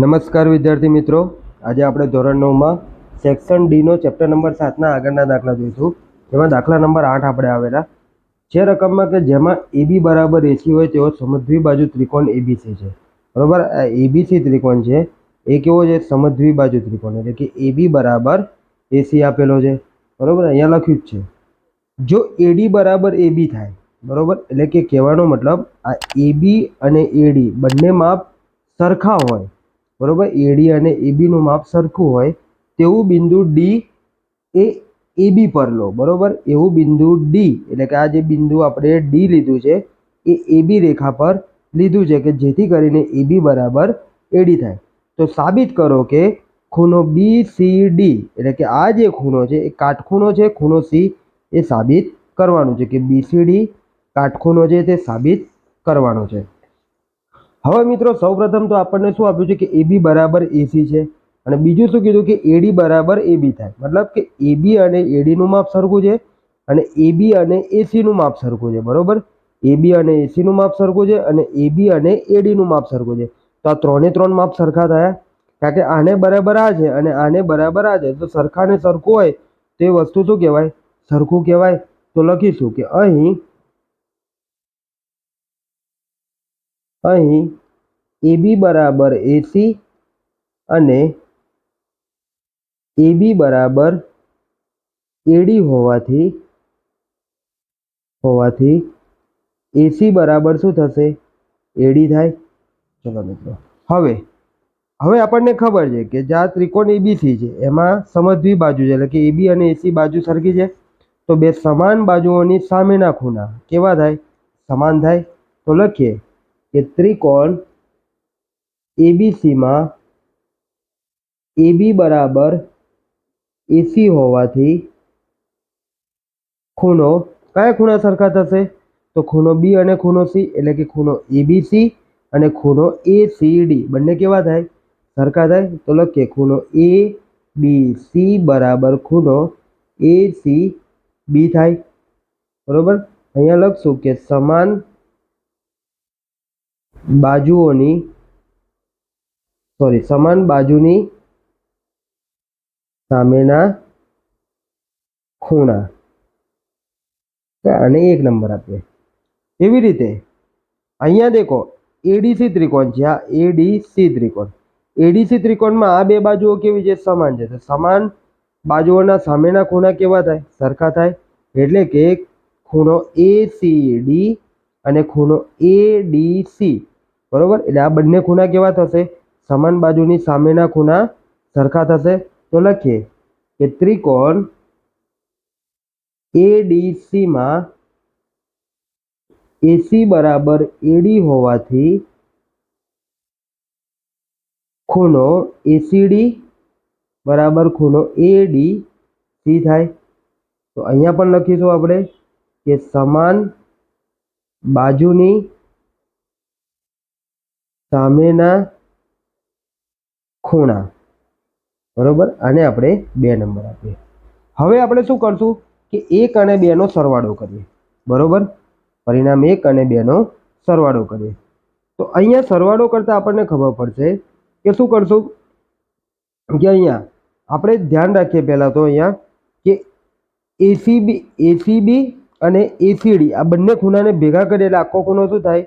નમસ્કાર વિદ્યાર્થી મિત્રો. આજે આપણે ધોરણ નવમાં સેક્શન ડીનો ચેપ્ટર નંબર સાતના આગળના દાખલા જોઈશું. જેમાં દાખલા નંબર આઠ આપણે આવેલા. જે રકમમાં કે જેમાં એબી બરાબર એસી હોય તેવો સમદ્વી બાજુ ત્રિકોણ એબીસી છે. બરાબર? આ એબીસી ત્રિકોણ છે. એ કેવો છે? સમદ્વી બાજુ ત્રિકોણ. એટલે કે એબી બરાબર એસી આપેલો છે. બરાબર? અહીંયા લખ્યું જ છે. જો એડી બરાબર એબી થાય, બરાબર? એટલે કે કહેવાનો મતલબ આ એબી અને એડી બંને માપ સરખા હોય બરોબર? એડી અને એબીનું માપ સરખું હોય તેવું બિંદુ ડી એ એબી પર લો, બરોબર? એવું બિંદુ ડી એટલે કે આ જે બિંદુ આપણે ડી લીધું છે, એ એબી રેખા પર લીધું છે, કે જેથી કરીને એબી બરાબર એડી થાય. તો સાબિત કરો કે ખૂણો બી સી ડી એટલે કે આ જે ખૂણો છે, એ કાટખૂણો છે, ખૂણો સી એ સાબિત કરવાનું છે, કે બીસીડી કાટખૂણો છે તે સાબિત કરવાનો છે. હવે મિત્રો સૌપ્રથમ તો આપણને શું આપ્યું છે કે એબી બરાબર એસી છે. અને બીજું શું કીધું કે એડી બરાબર એબી થાય. મતલબ કે એબી અને એડીનું માપ સરખું છે અને એબી અને એસીનું માપ સરખું છે. બરાબર? એબી અને એસીનું માપ સરખું છે અને એબી અને એડીનું માપ સરખું છે. તો આ ત્રણે ત્રણ માપ સરખા થયા. કારણ કે આને બરાબર આ છે અને આને બરાબર આ છે. તો સરખાને સરખું હોય તો એ વસ્તુ શું કહેવાય? સરખું કહેવાય. તો લખીશું કે અહીં અહીં એબી બરાબર એસી અને એબી બરાબર એડી હોવાથી હોવાથી એસી બરાબર શું થશે? એડી થાય. ચલો મિત્રો, હવે હવે આપણને ખબર છે કે જ્યાં ત્રિકોણ એબીસી છે, એમાં સમદ્વી બાજુ છે, એટલે કે એબી અને એસી બાજુ સરખી છે. તો બે સમાન બાજુઓની સામેના ખૂણા કેવા થાય? સમાન થાય. તો લખીએ. કે ત્રિકોણ એબીસીમાં એબી બરાબર એસી હોવાથી ખૂણો કયા ખૂણા સરખા થશે? તો ખૂણો બી અને ખૂણો સી એટલે કે ખૂણો એબીસી અને ખૂણો એસીડી બંને કેવા થાય? સરખા થાય? તો લખીએ ખૂણો એ બી સી બરાબર ખૂણો એ સી બી થાય. બરોબર? અહીંયા લખશું કે સમાન બાજુઓની સોરી સમાન બાજુની સામેના ખૂણા. અને એક નંબર આપીએ. એવી રીતે, અહીંયા દેખો એડીસી ત્રિકોણ છે. આ એડીસી ત્રિકોણ. એડીસી ત્રિકોણમાં આ બે બાજુઓ કેવી છે? સમાન છે. તો સમાન બાજુઓના સામેના ખૂણા કેવા થાય? સરખા થાય. એટલે કે ખૂણો એસીડી અને ખૂણો એડીસી બરોબર? એટલે આ બંને ખૂણા કેવા થશે? સમાન બાજુની સામેના ખૂણા સરખા થશે. તો લખીએ કે ત્રિકોણ એડીસીમાં એસી બરાબર એડી હોવાથી ખૂણો એસીડી બરાબર ખૂણો એડી સી થાય. તો અહીંયા પણ લખીશું આપણે કે સમાન બાજુની સામેના ખૂણા. બરોબર? આને આપણે બે નંબર આપીએ. હવે આપણે શું કરશું કે એક અને બેનો સરવાળો કરીએ. બરોબર? પરિણામ એક અને બેનો સરવાળો કરીએ. તો અહીંયા સરવાળો કરતાં આપણને ખબર પડશે કે શું કરશું? કે અહીંયા આપણે ધ્યાન રાખીએ પહેલાં તો અહીંયા કે એસીબી એસીબી અને એસીડી આ બંને ખૂણાને ભેગા કરીએ એટલે આખો ખૂણો શું થાય?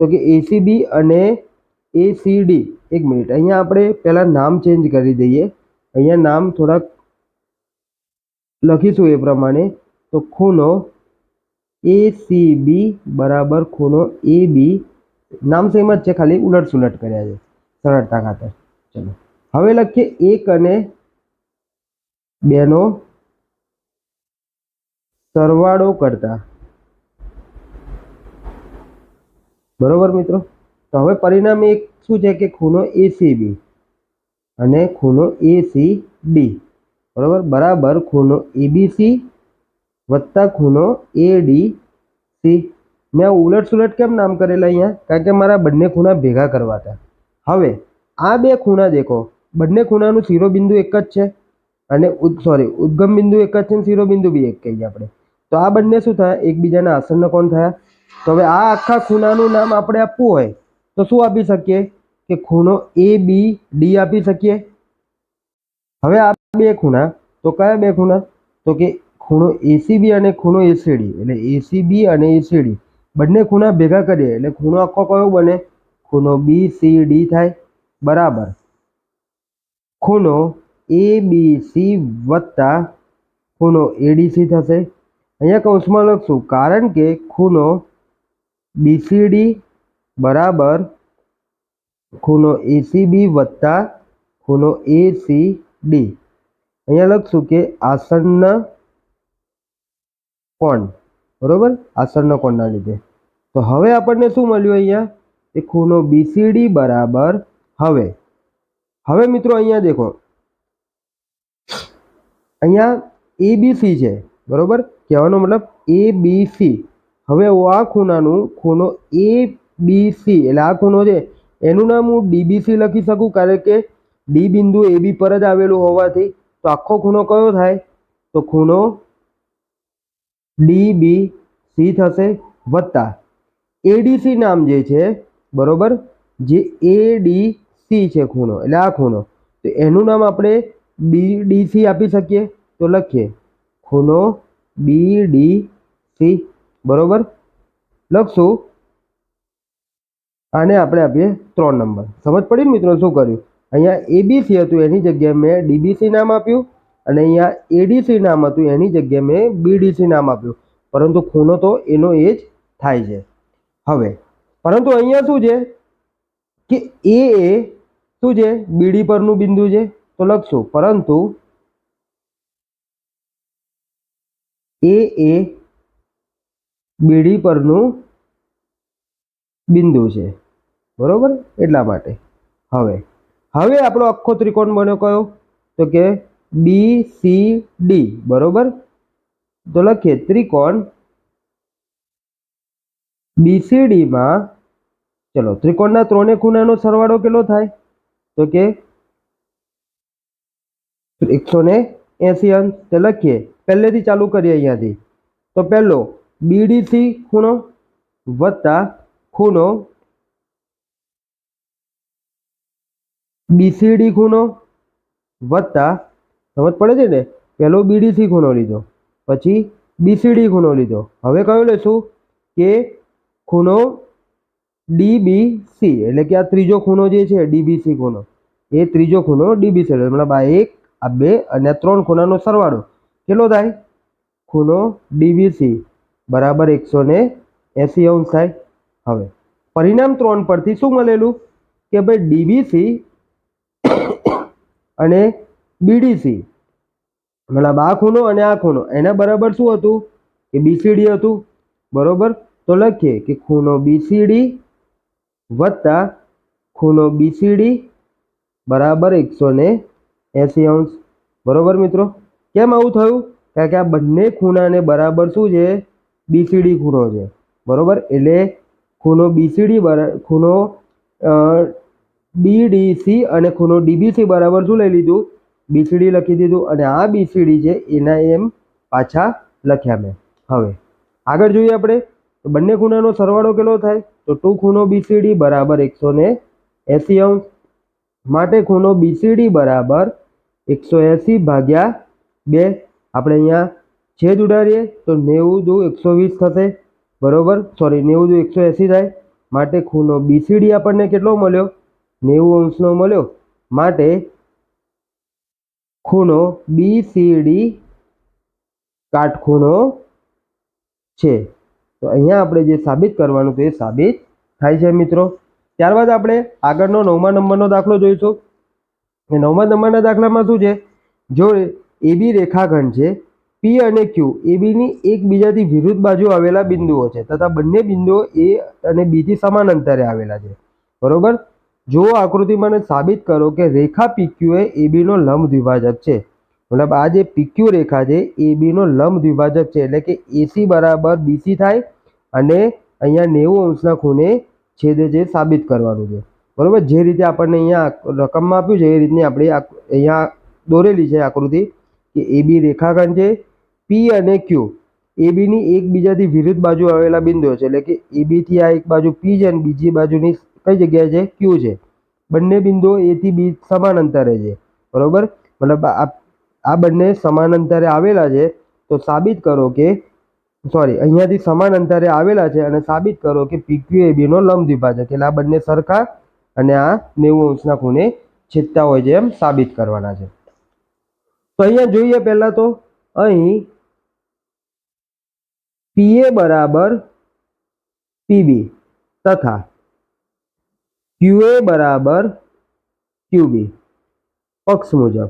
તો કે એસીબી અને એસીડી એક મિનિટ. અહીંયા આપણે પહેલાં નામ ચેન્જ કરી દઈએ. અહીંયા નામ થોડાક લખીશું એ પ્રમાણે. તો ખૂણો એસીબી બરાબર ખૂણો એ બી નામ સેમ જ છે, ખાલી ઉલટ સુલટ કર્યા છે. સરળતા ખાતર. ચલો. હવે લખીએ એક અને બેનો સરવાળો કરતા. બરોબર મિત્રો? તો હવે પરિણામ એક શું છે કે ખૂણો એસીબી અને ખૂણો એસી ડી બરોબર? બરાબર ખૂણો એબીસી વત્તા ખૂણો એડી સી મેં ઉલટ સુલટ કેમ નામ કરેલા અહીંયા? કારણ કે મારા બંને ખૂણા ભેગા કરવા હતા. હવે, આ બે ખૂણા દેખો. બંને ખૂણાનું શિરોબિંદુ એક જ છે અને સોરી ઉદ્ગમ બિંદુ એક જ છે અને શિરોબિંદુ બી એક કહીએ આપણે. તો આ બંને શું થયા? એકબીજાના આસન્ન કોણ થયા? તો હવે આ આખા ખૂણાનું નામ આપણે આપવું હોય, તો શું આપી શકીએ? કે ખૂણો એ બી ડી આપી શકીએ. હવે આ બે ખૂણા, તો કયા બે ખૂણા? તો કે ખૂણો એસીબી અને ખૂણો એસીડી એટલે એસીબી અને એસીડી બંને ખૂણા ભેગા કરીએ, એટલે ખૂણો આખો કયો બને? ખૂણો બી સી ડી થાય. બરાબર. ખૂણો એ બી સી વત્તા ખૂણો એડીસી થશે. અહીંયા કૌંસમાં લખશું, કારણ કે ખૂણો બીસીડી બરાબર ખૂણો એસીબી વત્તા ખૂણો એસીડી અહીંયા લખશું કે આસન્ન કોણ, બરોબર? આસન્ન કોણના લીધે. તો હવે આપણને શું મળ્યું અહીંયા? એ ખૂણો બીસીડી બરાબર હવે. હવે મિત્રો અહીંયા દેખો. અહીંયા એબીસી છે, બરોબર? કહેવાનો મતલબ એ બી સી હવે આ ખૂણાનું ખૂણો એ બી સી એટલે આ ખૂણો છે, એનું નામ હું ડીબીસી લખી શકું, કારણ કે ડી બિંદુ એ બી પર જ આવેલું હોવાથી, તો આખો ખૂણો કયો થાય? તો ખૂણો ડી બી સી થશે વત્તા એડીસી નામ જે છે, બરોબર? જે એ ડી સી છે ખૂણો, એટલે આ ખૂણો. તો એનું નામ આપણે બી ડી સી આપી શકીએ? તો લખીએ, ખૂણો સી બરોબર? લખશું. આને આપણે આપીએ ત્રણ નંબર. સમજ પડી મિત્રો? શું કર્યું? અહીંયા એબીસી હતું, એની જગ્યાએ મેં ડીબીસી નામ આપ્યું અને અહીંયા એડીસી નામ હતું, એની જગ્યાએ મેં બીડીસી નામ આપ્યું. પરંતુ ખૂણો તો એનો એ જ થાય છે. હવે, પરંતુ અહીંયા શું છે? કે એ એ શું છે? બીડી પરનું બિંદુ છે. તો લખશું. પરંતુ એ એ બીડી પરનું બિંદુ છે. બરોબર? એટલા માટે. હવે હવે આપણો આખો ત્રિકોણ બન્યો કયો? તો કે બી સી ડી બરોબર? તો લખીએ ત્રિકોણ બીસીડીમાં ચલો, ત્રિકોણના ત્રણે ખૂણાનો સરવાળો કેટલો થાય? તો કે એકસો ને એસી અંશ. તે લખીએ, પહેલેથી ચાલુ કરીએ અહીંયાથી. તો પહેલો બીડીસી ખૂણો વત્તા ખૂણો બીસીડી ખૂણો વત્તા, સમજ પડે છે ને? પહેલો બીડીસી ખૂણો લીધો, પછી બીસીડી ખૂણો લીધો. હવે કયો લેશું? કે ખૂણો ડીબીસી, એટલે કે આ ત્રીજો ખૂણો જે છે, ડીબીસી ખૂણો. એ ત્રીજો ખૂણો ડીબીસી મતલબ આ એક, આ બે અને ત્રણ ખૂણાનો સરવાળો. કેટલો થાય? ખૂણો ડીબીસી. બરાબર એકસો ને એંસી અંશ થાય. હવે, પરિણામ ત્રણ પરથી શું મળેલું? કે ભાઈ ડીબીસી અને બીડીસી. મતલબ આ ખૂણો અને આ ખૂણો. એના બરાબર શું હતું? કે બીસીડી હતું. બરોબર? તો લખીએ કે ખૂણો બીસીડી વત્તા ખૂણો બીસીડી બરાબર એકસો ને એંસી અંશ. બરોબર મિત્રો? કેમ આવું થયું? કારણ કે આ બંને ખૂણાને બરાબર શું છે? બીસીડી ખૂણો છે. બરોબર? એટલે ખૂણો બીસીડી ખૂણો બીડીસી અને ખૂણો ડીબીસી બરાબર શું લઈ લીધું? બીસીડી લખી દીધું અને આ બીસીડી છે એના એમ પાછા લખ્યા મેં. હવે, આગળ જોઈએ આપણે. તો બંને ખૂણાનો સરવાળો કેટલો થાય? તો ટુ ખૂણો બીસીડી બરાબર એકસો ને એંસી અંશ. માટે ખૂણો બીસીડી બરાબર એકસો એંસી ભાગ્યા બે. આપણે અહીંયા છેદ ઉડાડીએ, તો નેવું દુ એકસો વીસ થશે. બરાબર? સોરી નેવું દુ એકસો એંસી થાય. માટે ખૂણો બીસીડી આપણને કેટલો મળ્યો? નેવું અંશનો મળ્યો. માટે ખૂણો બીસીડી કાટખૂણો છે. તો અહીંયા આપણે જે સાબિત કરવાનું છે એ સાબિત થાય છે મિત્રો. ત્યારબાદ આપણે આગળનો નવમા નંબરનો દાખલો જોઈશું. એ નવમા નંબરના દાખલામાં શું છે? જો એબી રેખાખંડ છે પી અને ક્યુ એબીની એકબીજાથી વિરુદ્ધ બાજુ આવેલા બિંદુઓ છે તથા બંને બિંદુઓ એ અને બીથી સમાન અંતરે આવેલા છે. બરોબર? જો આકૃતિમાં મને સાબિત કરો કે રેખા પીક્યુ એ એબીનો લંબ દ્વિભાજક છે. મતલબ આ જે પીક્યુ રેખા છે એબીનો લંબ દ્વિભાજક છે એટલે કે એસી બરાબર બીસી થાય અને અહીંયા નેવું અંશના ખૂણે છેદે છે સાબિત કરવાનું છે. બરોબર? જે રીતે આપણને અહીંયા રકમમાં આપ્યું છે એ રીતની આપણે અહીંયા દોરેલી છે આકૃતિ કે એબી રેખાખંડ છે પી અને ક્યુ એબીની એકબીજાથી વિરુદ્ધ બાજુ આવેલા બિંદુઓ છે. એટલે કે એબીથી આ એક બાજુ પી છે અને બીજી બાજુની કઈ જગ્યાએ છે? ક્યુ છે. બંને બિંદુઓ એથી બી સમાન અંતરે છે. બરોબર? મતલબ આ બંને સમાન અંતરે આવેલા છે. તો સાબિત કરો કે, સોરી, અહીંયાથી સમાન અંતરે આવેલા છે અને સાબિત કરો કે પીક્યુ એ બીનો લંબ દ્વિભાજક એટલે આ બંને સરખા અને આ નેવું અંશના ખૂણે છેદતા હોય છે એમ સાબિત કરવાના છે. તો અહીંયા જોઈએ પહેલાં તો અહીં પીએ બરાબર પીબી તથા ક્યુએ બરાબર ક્યુબી. પક્ષ મુજબ.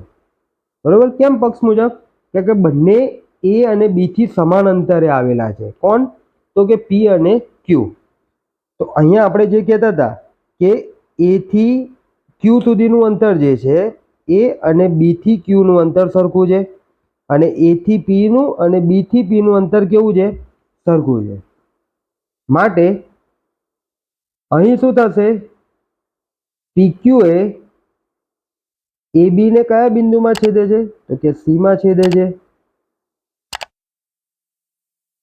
બરોબર? કેમ પક્ષ મુજબ? કે કે બંને એ અને બીથી સમાન અંતરે આવેલા છે. કોણ? તો કે પી અને ક્યુ. તો અહીંયા આપણે જે કહેતા હતા કે એથી ક્યુ સુધીનું અંતર જે છે, એ અને બીથી ક્યુનું અંતર સરખું છે. અને એથી પીનું અને બીથી પીનું અંતર કેવું છે? સરખું છે. માટે અહીં શું થશે? પીક્યુ એ એ બી ને કયા બિંદુમાં છેદે છે? તો કે સીમાં છેદે છે.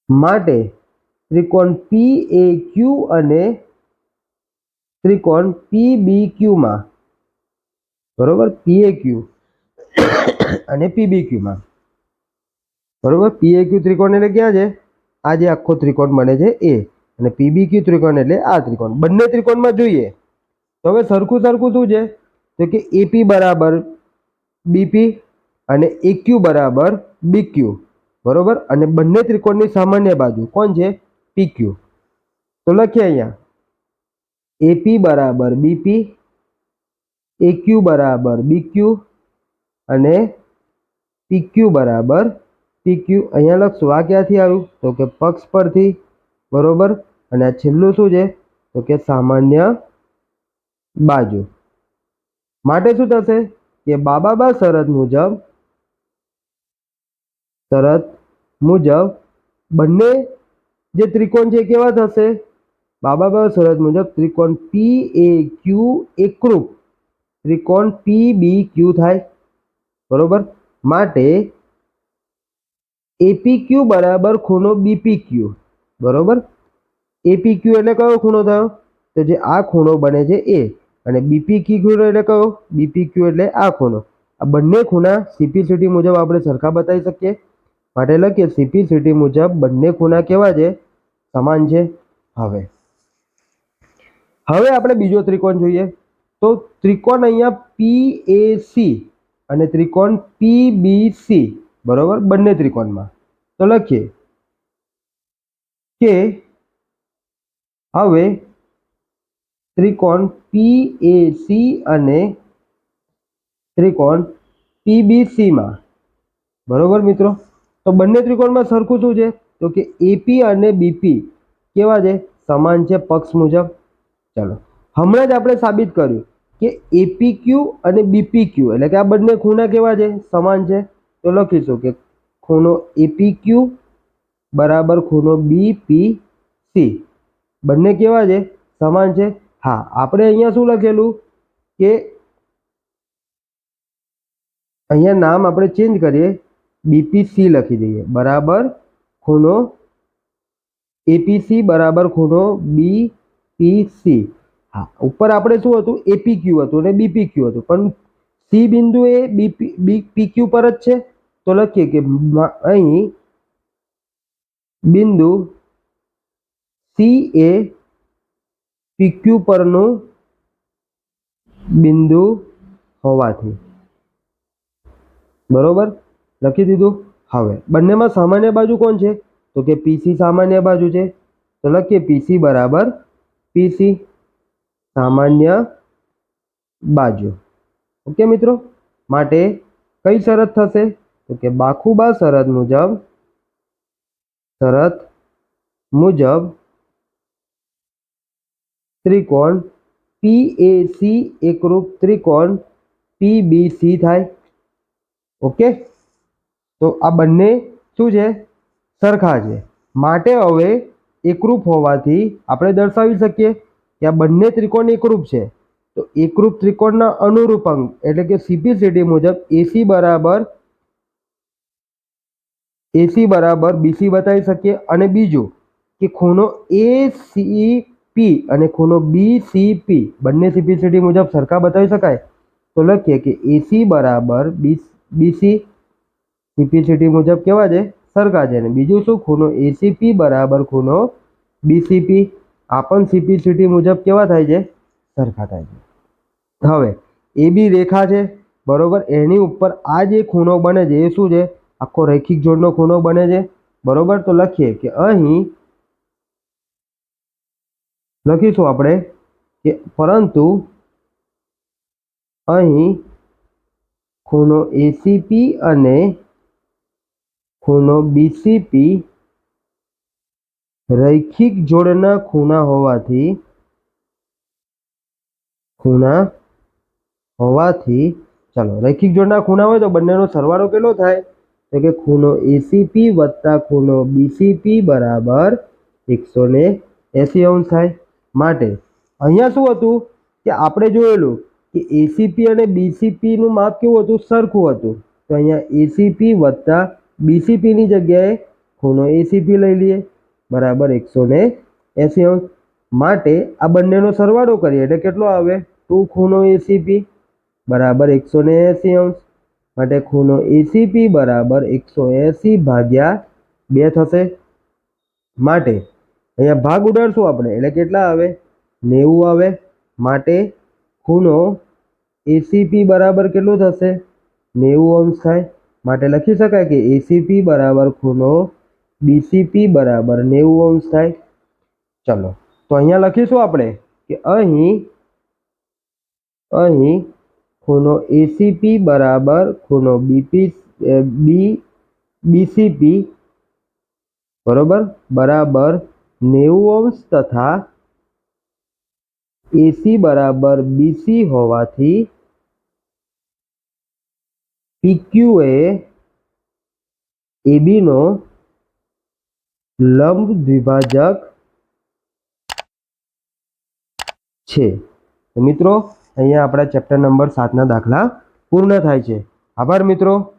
માટે ત્રિકોણ પી એ ક્યુ અને ત્રિકોણ પી બી ક્યુમાં બરોબર? પી એ ક્યુ અને પી બી ક્યુમાં બરોબર? પી એ ક્યુ ત્રિકોણ એટલે ક્યાં છે? આ જે આખો ત્રિકોણ બને છે એ. અને પીબી ક્યુ ત્રિકોણ એટલે આ ત્રિકોણ. બંને ત્રિકોણમાં જોઈએ. તો હવે સરખું સરખું શું છે? તો કે એપી બરાબર બીપી અને એક્યુ બરાબર બીક્યુ બરોબર? અને બંને ત્રિકોણની સામાન્ય બાજુ કોણ છે? પીક્યુ તો લખીએ અહીંયા. એપી બરાબર બીપી એક્યુ બરાબર બીક્યુ અને પીક્યુ બરાબર પીક્યુ અહીંયા લખશું આ ક્યાંથી આવ્યું? તો કે પક્ષ પરથી, બરોબર? અને આ છેલ્લું શું છે? તો કે સામાન્ય બાજુ. માટે શું થશે? કે બાબાબા શરત મુજબ શરત મુજબ બંને જે ત્રિકોણ છે કેવા થશે? બાબાબા શરત મુજબ ત્રિકોણ પી એ ક્યુ એકરૂપ. ત્રિકોણ પી બી ક્યુ થાય. બરોબર? માટે એપી ક્યુ બરાબર ખૂણો બીપી ક્યુ બરાબર? એપી ક્યુ એટલે કયો ખૂણો થયો? તો જે આ ખૂણો બને છે એ અને બીપી ક્યુ ખૂણો એટલે કયો? બીપી ક્યુ એટલે આ ખૂણો. આ બંને ખૂણા સીપીસીટી મુજબ આપણે સરખા બતાવી શકીએ. માટે લખીએ સીપીસીટી મુજબ બંને ખૂણા કેવા છે? સમાન છે. હવે. હવે આપણે બીજો ત્રિકોણ જોઈએ. તો ત્રિકોણ અહીંયા પી એ અને ત્રિકોણ પી બી બરોબર? બંને ત્રિકોણમાં. તો લખીએ. કે હવે ત્રિકોણ પી એ સી અને ત્રિકોણ પીબીસીમાં બરોબર મિત્રો? તો બંને ત્રિકોણમાં સરખું શું છે? તો કે એપી અને બીપી કેવા છે? સમાન છે પક્ષ મુજબ. ચાલો. હમણાં જ આપણે સાબિત કર્યું કે એપી ક્યુ અને બીપી ક્યુ એટલે કે આ બંને ખૂણા કેવા છે? સમાન છે. તો લખીશું કે ખૂણો એપી ક્યુ બરાબર ખૂણો બીપી સી બંને કેવા છે? સમાન છે? હા, આપણે અહીંયા શું લખેલું? કે અહીંયા નામ આપણે ચેન્જ કરીએ બીપીસી લખી દઈએ. બરાબર ખૂણો એપીસી બરાબર ખૂણો બીપીસી હા, ઉપર આપણે શું હતું? એપી ક્યુ હતું અને બીપી ક્યુ હતું. પણ સી બિંદુ એ બીપી બી પીક્યુ પર જ છે? તો લખીએ કે અહીં બિંદુ સી એ પીક્યુ પરનું બિંદુ હોવાથી. બરોબર? લખી દીધું? હવે, બંનેમાં સામાન્ય બાજુ કોણ છે? તો કે પીસી સામાન્ય બાજુ છે. તો લખીએ પીસી બરાબર પીસી સામાન્ય બાજુ. ઓકે મિત્રો? માટે કઈ શરત થશે? તો કે બાખુબા શરત મુજબ શરત મુજબ ત્રિકોણ પી એ સી એકરૂપ ત્રિકોણ પી બી સી થાય. ઓકે? તો આ બંને શું છે? સરખા છે. માટે હવે એકરૂપ હોવાથી આપણે દર્શાવી શકીએ કે આ બંને ત્રિકોણ એકરૂપ છે. તો એકરૂપ ત્રિકોણના અનુરૂપ અંક એટલે કે સીપીસીટી મુજબ એસી બરાબર એસી બરાબર બીસી બતાવી શકીએ. અને બીજું કે ખૂણો એ સી પી અને ખૂણો બી સી પી બંને સીપીસીટી મુજબ સરખા બતાવી શકાય. તો લખીએ કે એસી બરાબર બીસી સીપીસીટી મુજબ કેવા છે? સરખા છે. અને બીજું શું? ખૂણો એસીપી બરાબર, ખૂણો બીસીપી આ પણ સીપીસીટી મુજબ કેવા થાય છે? સરખા થાય છે. હવે એ બી રેખા છે. બરોબર? એની ઉપર આ જે ખૂણો બને છે, એ શું છે? આખો રૈખિક જોડનો ખૂણો બને છે. બરોબર? તો લખીએ કે અહીં લખીશું આપણે કે પરંતુ અહીં ખૂણો એસીપી અને ખૂણો બીસીપી રૈખિક જોડના ખૂણા હોવાથી ખૂણા હોવાથી ચાલો, રૈખિક જોડના ખૂણા હોય તો બંનેનો સરવાળો કેટલો થાય? તો કે ખૂણો એસીપી વત્તા ખૂણો બીસીપી બરાબર એકસો ને એંસી અંશ થાય. માટે અહીંયા શું હતું કે આપણે જોયેલું કે એસીપી અને બીસીપીનું માપ કેવું હતું? સરખું હતું. તો અહીંયા એસીપી વત્તા બીસીપીની જગ્યાએ ખૂણો એસીપી લઈ લઈએ. બરાબર એકસો ને એંસી અંશ. માટે આ બંનેનો સરવાળો કરીએ. એટલે કેટલો આવે? ટુ ખૂણો એસીપી બરાબર એકસો ને એંસી અંશ. માટે ખૂણો એસીપી બરાબર એકસો એંસી ભાગ્યા બે થશે. માટે અહીંયા ભાગ ઉડાડશું આપણે. એટલે કેટલા આવે? નેવું આવે. માટે ખૂણો એસીપી બરાબર કેટલું થશે? નેવું અંશ થાય. માટે લખી શકાય કે એસીપી બરાબર ખૂણો બીસીપી બરાબર નેવું અંશ થાય. ચલો. તો અહીંયા લખીશું આપણે કે અહીં અહીં ખૂણો એસીપી બરાબર ખૂણો બીપી બી બીસીપી બરોબર? બરાબર નેવું અંશ તથા એસી બરાબર બીસી હોવાથી પીક્યુ એ એબીનો લંબ દ્વિભાજક છે. મિત્રો અહીંયા આપણા ચેપ્ટર નંબર સાતના દાખલા પૂર્ણ થાય છે. આભાર મિત્રો.